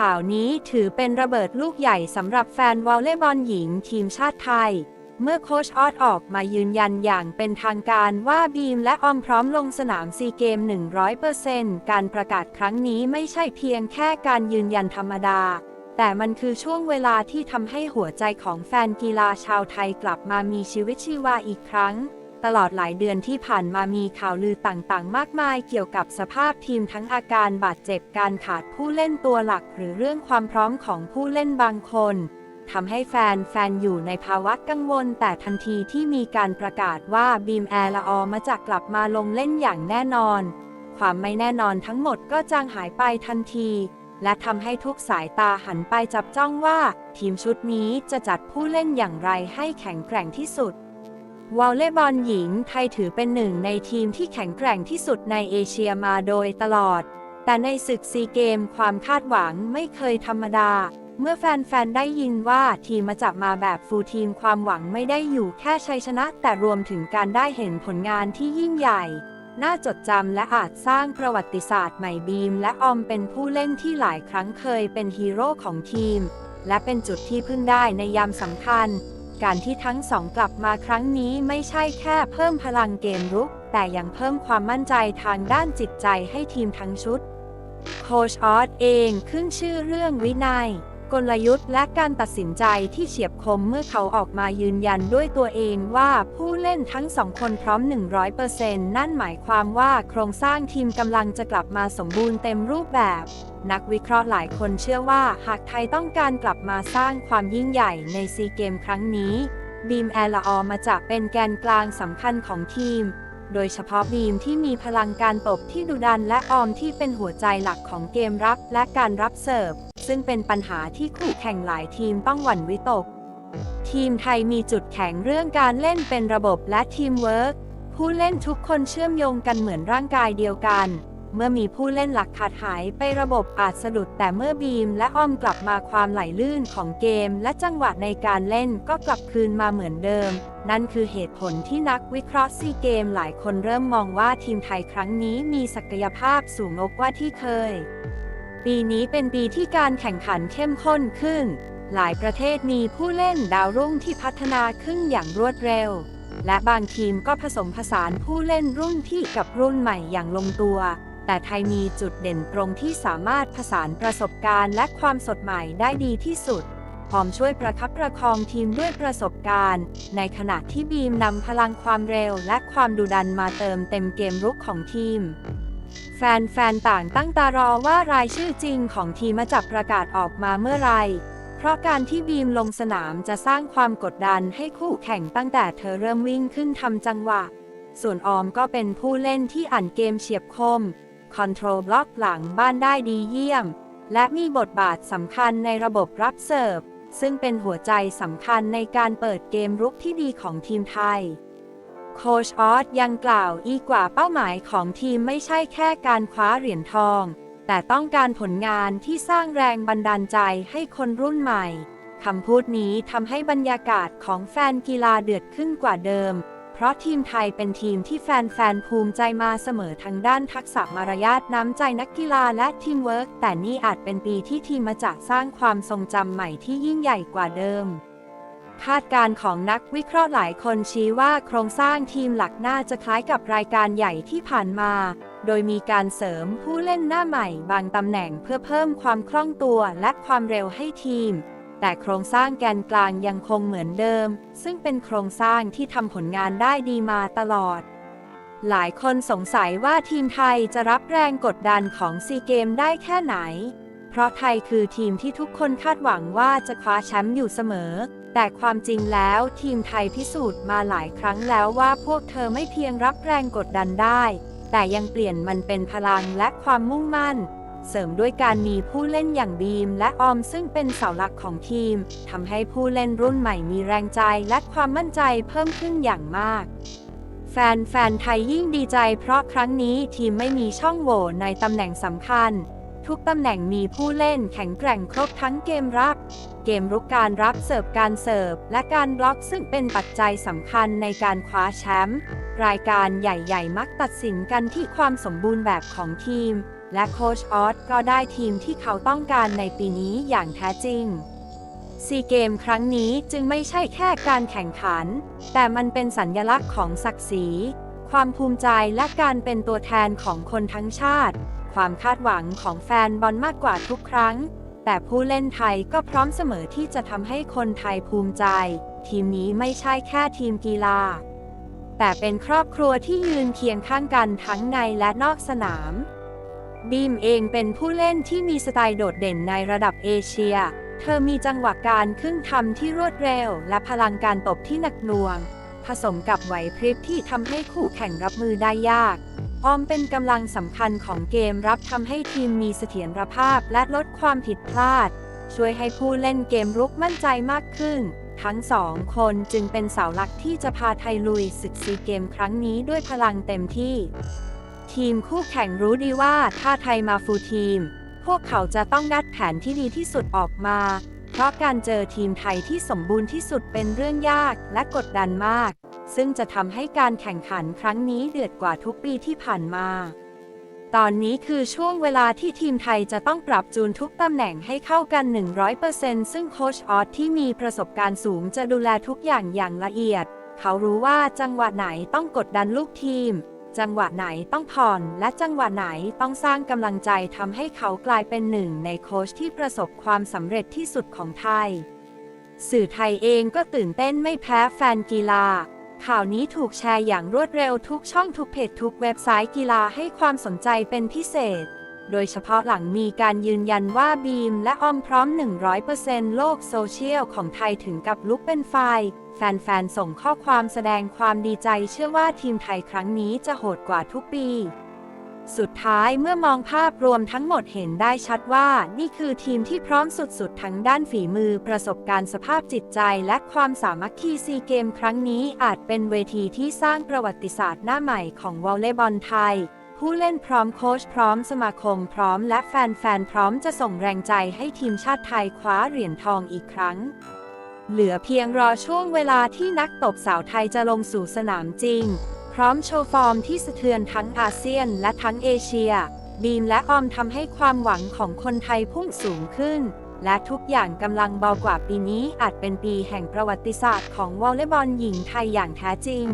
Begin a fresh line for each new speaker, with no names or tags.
ข่าวนี้ถือเป็นระเบิดลูกใหญ่สำหรับแฟนวอลเลย์บอลหญิงทีมชาติไทย เมื่อโค้ชออสออกมายืนยันอย่างเป็นทางการว่าบีมและออมพร้อมลงสนามซีเกม 100%การประกาศครั้งนี้ไม่ใช่เพียงแค่การยืนยันธรรมดา แต่มันคือช่วงเวลาที่ทำให้หัวใจของแฟนกีฬาชาวไทยกลับมามีชีวิตชีวาอีกครั้ง ตลอดหลายเดือนที่ผ่านมามีข่าวลือต่างๆ มากมายเกี่ยวกับสภาพทีมทั้งอาการบาดเจ็บการขาดผู้เล่นตัวหลัก หรือเรื่องความพร้อมของผู้เล่นบางคนทำให้แฟนแฟนอยู่ในภาวะกังวล แต่ทันทีที่มีการประกาศว่าบีมแอร์ละออมาจะกลับมาลงเล่นอย่างแน่นอน ความไม่แน่นอนทั้งหมดก็จางหายไปทันที และทำให้ทุกสายตาหันไปจับจ้องว่า ทีมชุดนี้จะจัดผู้เล่นอย่างไรให้แข็งแกร่งที่สุด วอลเลย์บอลหญิงไทยถือเป็นหนึ่งในทีมที่แข็งแกร่งที่สุดในเอเชียมาโดยตลอด แต่ในศึกซีเกมความคาดหวังไม่เคยธรรมดา เมื่อแฟน ๆ ได้ยินว่าทีมมาจับมาแบบฟูลทีมความหวังไม่ได้อยู่แค่ชัยชนะ แต่รวมถึงการได้เห็นผลงานที่ยิ่งใหญ่ น่าจดจำและอาจสร้างประวัติศาสตร์ใหม่บีม และออมเป็นผู้เล่นที่หลายครั้งเคยเป็นฮีโร่ของทีม และเป็นจุดที่พึ่งได้ในยามสำคัญ การที่ทั้งสองกลับมาครั้งนี้ไม่ใช่แค่เพิ่มพลังเกมรุก แต่ยังเพิ่มความมั่นใจทางด้านจิตใจให้ทีมทั้งชุด โคชออสเองขึ้นชื่อเรื่องวินัย กลยุทธ์และการตัดสินใจที่เฉียบคมเมื่อเขาออกมายืนยันด้วยตัวเองว่าผู้เล่นทั้งสองคนพร้อม 100%นั่นหมายความว่าโครงสร้างทีมกำลังจะกลับมาสมบูรณ์เต็มรูปแบบ นักวิเคราะห์หลายคนเชื่อว่าหากไทยต้องการกลับมาสร้างความยิ่งใหญ่ในซีเกมครั้งนี้บีมแอลออมาจะเป็นแกนกลางสำคัญของทีม โดยเฉพาะบีมที่มีพลังการตบที่ดุดันและออมที่เป็นหัวใจหลักของเกมรับและการรับเสิร์ฟ ซึ่งเป็นปัญหาที่คู่แข่งหลายทีมต้องหวั่นวิตก ทีมไทยมีจุดแข็งเรื่องการเล่นเป็นระบบและทีมเวิร์กผู้เล่นทุกคนเชื่อมโยงกันเหมือนร่างกายเดียวกัน เมื่อมีผู้เล่นหลักขาดหายไประบบอาจสะดุดแต่เมื่อบีมและอ้อมกลับมาความไหลลื่นของเกม และจังหวะในการเล่นก็กลับคืนมาเหมือนเดิม นั่นคือเหตุผลที่นักวิเคราะห์ซีเกมหลายคนเริ่มมองว่าทีมไทยครั้งนี้มีศักยภาพสูงกว่าที่เคย ปีนี้เป็นปีที่การแข่งขันเข้มข้นขึ้น หลายประเทศมีผู้เล่นดาวรุ่งที่พัฒนาขึ้นอย่างรวดเร็ว และบางทีมก็ผสมผสานผู้เล่นรุ่นพี่กับรุ่นใหม่อย่างลงตัว แต่ไทยมีจุดเด่นตรงที่สามารถผสานประสบการณ์และความสดใหม่ได้ดีที่สุดพร้อมช่วยประคับประคองทีมด้วยประสบการณ์ ในขณะที่บีมนำพลังความเร็วและความดุดันมาเติมเต็มเกมรุกของทีม แฟนๆ ต่างตั้งตารอว่ารายชื่อจริงของทีมมาจับประกาศออกมาเมื่อไรเพราะการที่บีมลงสนามจะสร้างความกดดันให้คู่แข่งตั้งแต่เธอเริ่มวิ่งขึ้นทำจังหวะ ส่วนออมก็เป็นผู้เล่นที่อ่านเกมเฉียบคม คอนโทรลบล็อกหลังบ้านได้ดีเยี่ยม และมีบทบาทสำคัญในระบบรับเสิร์ฟ ซึ่งเป็นหัวใจสำคัญในการเปิดเกมรุกที่ดีของทีมไทย โคชออสยังกล่าวอีกว่าเป้าหมายของทีมไม่ใช่แค่การคว้าเหรียญทอง แต่ต้องการผลงานที่สร้างแรงบันดาลใจให้คนรุ่นใหม่คำพูดนี้ทำให้บรรยากาศของแฟนกีฬาเดือดขึ้นกว่าเดิม เพราะทีมไทยเป็นทีมที่แฟนๆภูมิใจมาเสมอทางด้านทักษะมารยาทน้ำใจนักกีฬาและทีมเวิร์กแต่นี่อาจเป็นปีที่ทีมมาจะสร้างความทรงจำใหม่ที่ยิ่งใหญ่กว่าเดิม คาดการณ์ของนักวิเคราะห์หลายคนชี้ว่าโครงสร้างทีมหลักน่าจะคล้ายกับรายการใหญ่ที่ผ่านมา โดยมีการเสริมผู้เล่นหน้าใหม่บางตำแหน่งเพื่อเพิ่มความคล่องตัวและความเร็วให้ทีม แต่โครงสร้างแกนกลางยังคงเหมือนเดิม ซึ่งเป็นโครงสร้างที่ทำผลงานได้ดีมาตลอด หลายคนสงสัยว่าทีมไทยจะรับแรงกดดันของซีเกมได้แค่ไหน เพราะไทยคือทีมที่ทุกคนคาดหวังว่าจะคว้าแชมป์อยู่เสมอ แต่ความจริงแล้วทีมไทยพิสูจน์มาหลายครั้งแล้วว่าพวกเธอไม่เพียงรับแรงกดดันได้ แต่ยังเปลี่ยนมันเป็นพลังและความมุ่งมั่น เสริมด้วยการมีผู้เล่นอย่างบีมและออมซึ่งเป็นเสาหลักของทีมทำให้ผู้เล่นรุ่นใหม่มีแรงใจและความมั่นใจเพิ่มขึ้นอย่างมาก แฟนๆไทยยิ่งดีใจเพราะครั้งนี้ทีมไม่มีช่องโหว่ในตำแหน่งสำคัญ ทุกตำแหน่งมีผู้เล่นแข็งแกร่งครบทั้งเกมรับ เกมรุกการรับเสิร์ฟการเสิร์ฟ และการบล็อกซึ่งเป็นปัจจัยสำคัญในการคว้าแชมป์รายการใหญ่ๆ มักตัดสินกันที่ความสมบูรณ์แบบของทีม และโคชออสก็ได้ทีมที่เขาต้องการในปีนี้อย่างแท้จริงซีเกมครั้งนี้จึงไม่ใช่แค่การแข่งขัน แต่มันเป็นสัญญลักษณ์ของศักดิ์ศรี ความภูมิใจและการเป็นตัวแทนของคนทั้งชาติ ความคาดหวังของแฟนบอลมากกว่าทุกครั้ง แต่ผู้เล่นไทยก็พร้อมเสมอที่จะทำให้คนไทยภูมิใจ ทีมนี้ไม่ใช่แค่ทีมกีฬา แต่เป็นครอบครัวที่ยืนเคียงข้างกันทั้งในและนอกสนาม บีมเองเป็นผู้เล่นที่มีสไตล์โดดเด่นในระดับเอเชีย เธอมีจังหวะการขึ้นทำที่รวดเร็ว และพลังการตบที่หนักหน่วง ผสมกับไหวพริบที่ทำให้คู่แข่งรับมือได้ยาก ออมเป็นกำลังสำคัญของเกมรับทำให้ทีมมีเสถียรภาพและลดความผิดพลาด ช่วยให้ผู้เล่นเกมรุกมั่นใจมากขึ้น ทั้งสองคนจึงเป็นเสาหลักที่จะพาไทยลุยศึกซีเกมครั้งนี้ด้วยพลังเต็มที่ ทีมคู่แข่งรู้ดีว่าถ้าไทยมาฟูลทีม พวกเขาจะต้องงัดแผนที่ดีที่สุดออกมา ราะการเจอทีมไทยที่สมบูรณ์ที่สุดเป็นเรื่องยากและกดดันมาก ซึ่งจะทำให้การแข่งขันครั้งนี้เดือดกว่าทุกปีที่ผ่านมา ตอนนี้คือช่วงเวลาที่ทีมไทยจะต้องปรับจูนทุกตำแหน่งให้เข้ากัน 100%ซึ่งโค้ชออสที่มีประสบการณ์สูงจะดูแลทุกอย่างอย่างละเอียด เขารู้ว่าจังหวะไหนต้องกดดันลูกทีม จังหวะไหนต้องผ่อน และจังหวะไหนต้องสร้างกำลังใจทำให้เขากลายเป็นหนึ่งในโค้ชที่ประสบความสำเร็จที่สุดของไทย สื่อไทยเองก็ตื่นเต้นไม่แพ้แฟนกีฬา ข่าวนี้ถูกแชร์อย่างรวดเร็วทุกช่องทุกเพจทุกเว็บไซต์กีฬาให้ความสนใจเป็นพิเศษ โดยเฉพาะหลังมีการยืนยันว่าบีมและออมพร้อม 100%โลกโซเชียลของไทยถึงกับลุกเป็นไฟ แฟนๆ ส่งข้อความแสดงความดีใจเชื่อว่าทีมไทยครั้งนี้จะโหดกว่าทุกปีสุดท้ายเมื่อมองภาพรวมทั้งหมดเห็นได้ชัดว่า นี่คือทีมที่พร้อมสุดๆ ทั้งด้านฝีมือประสบการณ์สภาพจิตใจและความสามัคคีซีเกมครั้งนี้อาจเป็นเวทีที่สร้างประวัติศาสตร์หน้าใหม่ของวอลเลย์บอลไทย ผู้เล่นพร้อมโค้ชพร้อมสมาคมพร้อมและแฟนๆ พร้อมจะส่งแรงใจให้ทีมชาติไทยคว้าเหรียญทองอีกครั้ง เหลือเพียงรอช่วงเวลาที่นักตบสาวไทยจะลงสู่สนามจริง พร้อมโชว์ฟอร์มที่สะเทือนทั้งอาเซียนและทั้งเอเชีย บีมและออมทำให้ความหวังของคนไทยพุ่งสูงขึ้น และทุกอย่างกำลังเบากว่าปีนี้อาจเป็นปีแห่งประวัติศาสตร์ของวอลเลย์บอลหญิงไทยอย่างแท้จริง